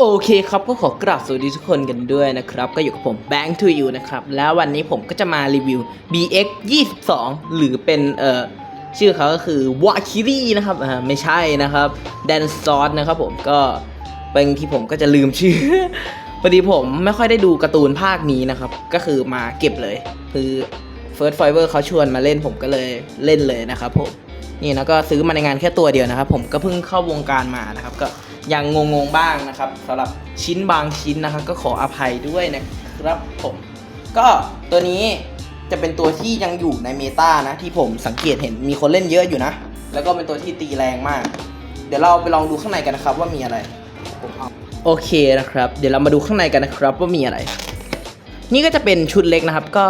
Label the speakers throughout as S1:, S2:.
S1: โอเคครับก็ขอกราบสวัสดีทุกคนกันด้วยนะครับ ก็อยู่กับผม Bank to You นะครับ แล้ววันนี้ผมก็จะมารีวิว BX 22หรือเป็นเอ่อชื่อเขาก็คือ w a k i r i นะครับอ่าไม่ใช่นะครับ d a n s o r นะครับผมก็บางทีผมก็จะลืมชื่อพอดีผมไม่ค่อยได้ดูการ์ตูนภาคนี้นะครับ ก็คือมาเก็บเลย คือ First Fiber เขาชวนมาเล่นผมก็เลยเล่นเลยนะครับผมนี่นะก็ซื้อมาในงานแค่ตัวเดียวนะครับ ผมก็เพิ่งเข้าวงการมานะครับก็ ยังงงๆบ้างนะครับสำหรับชิ้นบางชิ้นนะครับ ก็ขออภัยด้วยนะครับผมก็ตัวนี้จะเป็นตัวที่ยังอยู่ในเมตานะ ที่ผมสังเกตเห็นมีคนเล่นเยอะอยู่นะ แล้วก็เป็นตัวที่ตีแรงมาก เดี๋ยวเราไปลองดูข้างในกันนะครับว่ามีอะไรผมเอาโอเคนะครับ เดี๋ยวเรามาดูข้างในกันนะครับว่ามีอะไร นี่ก็จะเป็นชุดเล็กนะครับ ก็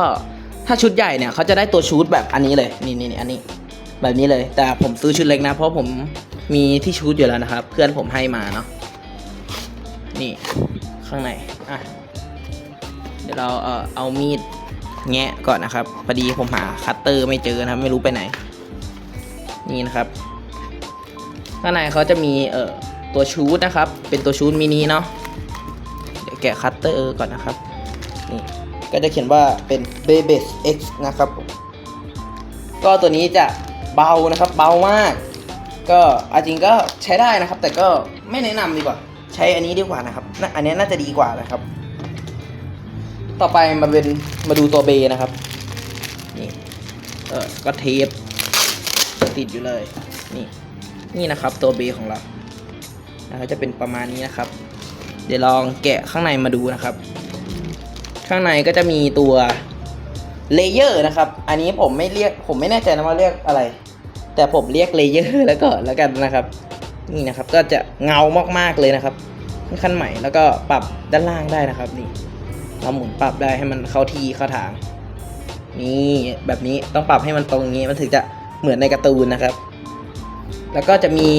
S1: ถ้าชุดใหญ่เนี่ยเขาจะได้ตัวชุดแบบอันนี้เลย นี่นี่นี่อันนี้ แบบนี้เลย แต่ผมซื้อชุดเล็กนะ เพราะผม มีที่ชุดอยู่แล้วนะครับ เพื่อนผมให้มาเนาะนี่ข้างในอะเดี๋ยวเราเอ่อเอามีดแงะก่อนนะครับพอดีผมหาคัตเตอร์ไม่เจอนะครับไม่รู้ไปไหน นี่นะครับ ข้างในเขาจะมีเอ่อตัวชูดนะครับ เป็นตัวชูดมินิเนาะเดี๋ยวแกะคัตเตอร์ก่อนนะครับนี่ก็จะเขียนว่าเป็น b a b e s X นะครับ ก็ตัวนี้จะเบานะครับ เบามาก ก็อาจริงก็ใช้ได้นะครับ แต่ก็ไม่แนะนำดีกว่า ใช้อันนี้ดีกว่านะครับน่อันนี้น่าจะดีกว่านะครับ ต่อไปมาเป็นมาดูตัวเบนะครับนี่เออก็เทปติดอยู่เลย นี่ นี่นะครับตัวเบของเรานะครับจะเป็นประมาณนี้นะครับ เดี๋ยวลองแกะข้างในมาดูนะครับ ข้างในก็จะมีตัวเลเยอร์นะครับ อันนี้ผมไม่เรียกผมไม่แน่ใจนะว่าเรียกอะไร แต่ผมเรียกเลเยอร์แล้วก็แล้วกันนะครับ นี่นะครับก็จะเงามากๆเลยนะครับค่อนใหม่แล้วก็ปรับด้านล่างได้นะครับ นี่ เราหมุนปรับได้ให้มันเข้าที่เข้าทาง นี่แบบนี้ต้องปรับให้มันตรงอย่างนี้มันถึงจะเหมือนในการ์ตูนนะครับ แล้วก็จะมี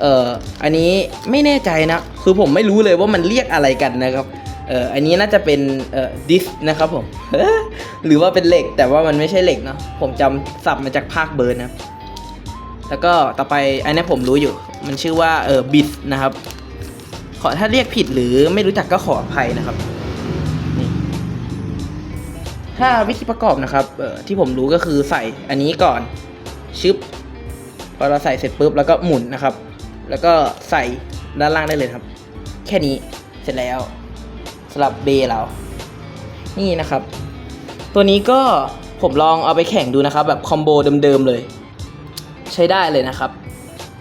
S1: เอ่ออันนี้ไม่แน่ใจนะ คือผมไม่รู้เลยว่ามันเรียกอะไรกันนะครับเอ่ออันนี้น่าจะเป็นเอ่อดิสนะครับผมหรือว่าเป็นเหล็กแต่ว่ามันไม่ใช่เหล็กเนาะผมจำศัพท์มาจากภาคเบิร์นนะ แล้วก็ต่อไปอันนี้ผมรู้อยู่ มันชื่อว่าเออบิสนะครับ ขอถ้าเรียกผิดหรือไม่รู้จักก็ขออภัยนะครับนี่ถ้าวิธีประกอบนะครับเออที่ผมรู้ก็คือใส่อันนี้ก่อนชึบพอเราใส่เสร็จปุ๊บแล้วก็หมุนนะครับ แล้วก็ใส่ด้านล่างได้เลยครับ แค่นี้เสร็จแล้วสำหรับเบเรา นี่นะครับ ตัวนี้ก็ผมลองเอาไปแข่งดูนะครับ แบบคอมโบเดิมๆเลย ใช้ได้เลยนะครับ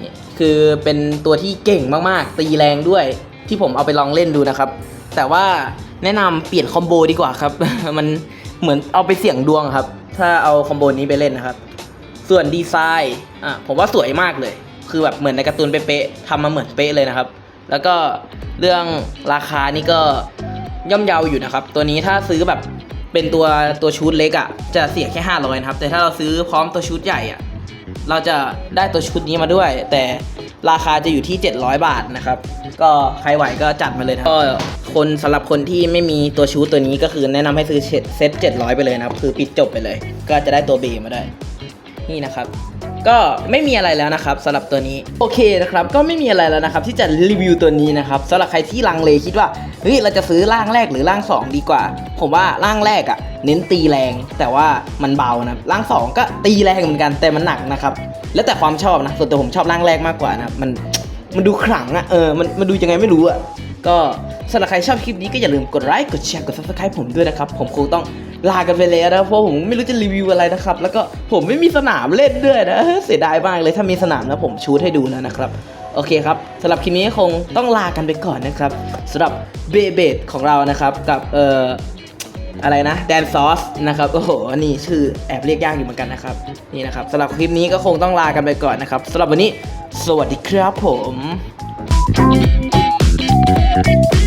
S1: นี่คือเป็นตัวที่เก่งมากๆ ตีแรงด้วยที่ผมเอาไปลองเล่นดูนะครับ แต่ว่าแนะนำเปลี่ยนคอมโบดีกว่าครับ มันเหมือนเอาไปเสี่ยงดวงครับ ถ้าเอาคอมโบนี้ไปเล่นนะครับ ส่วนดีไซน์อะผมว่าสวยมากเลย คือแบบเหมือนในการ์ตูนเป๊ะๆทำมาเหมือนเป๊ะเลยนะครับ แล้วก็เรื่องราคานี่ก็ย่อมเยาอยู่นะครับ ตัวนี้ถ้าซื้อแบบเป็นตัวตัวชุดเล็กอะ่ะจะเสียแค่ 500นะครับ แต่ถ้าเราซื้อพร้อมตัวชุดใหญ่อะ่ะ เราจะได้ตัวชุดนี้มาด้วย แต่ราคาจะอยู่ที่ 700 บาทนะครับ ก็ใครไหวก็จัดมาเลยครับก็คนสำหรับคนที่ไม่มีตัวชุดตัวนี้ก็คือแนะนำให้ซื้อเซ็ต700 ไปเลยนะครับ คือปิดจบไปเลย ก็จะได้ตัวเบมาได้นี่นะครับก็ไม่มีอะไรแล้วนะครับสำหรับตัวนี้โอเคนะครับ ก็ไม่มีอะไรแล้วนะครับ ที่จะรีวิวตัวนี้นะครับสำหรับใครที่ลังเลคิดว่าเฮ้ยเราจะซื้อร่างแรกหรือร่างสองดีกว่า ผมว่าร่างแรกอะ่ะ เน้นตีแรง แต่ว่ามันเบานะร่างสองก็ตีแรงเหมือนกันแต่มันหนักนะครับแล้วแต่ความชอบนะส่วนตัวผมชอบร่างแรกมากกว่านะมันมันดูขลังอะ่ะเออมันมันดูยังไงไม่รู้อะ่ะก็สำหรับใครชอบคลิปนี้ก็อย่าลืมกดไลค์กดแชร์กด subscribe ผมด้วยนะครับ ผมคงต้องลากันไปแล้วนะเพราะผมไม่รู้จะรีวิวอะไรนะครับ แล้วก็ผมไม่มีสนามเล่นด้วยนะเสียดายมากเลยถ้ามีสนามนะผมชูดให้ดูแล้วนะครับ โอเคครับสำหรับคลิปนี้คงต้องลากันไปก่อนนะครับสำหรับเบเบดของเรานะครับกับเอ่อ อะไรนะแดนซอสนะครับโอ้โหนี่ชื่อแอบเรียกยากอยู่เหมือนกันนะครับนี่นะครับสำหรับคลิปนี้ก็คงต้องลากันไปก่อนนะครับสำหรับวันนี้ สวัสดีครับผม Thank you.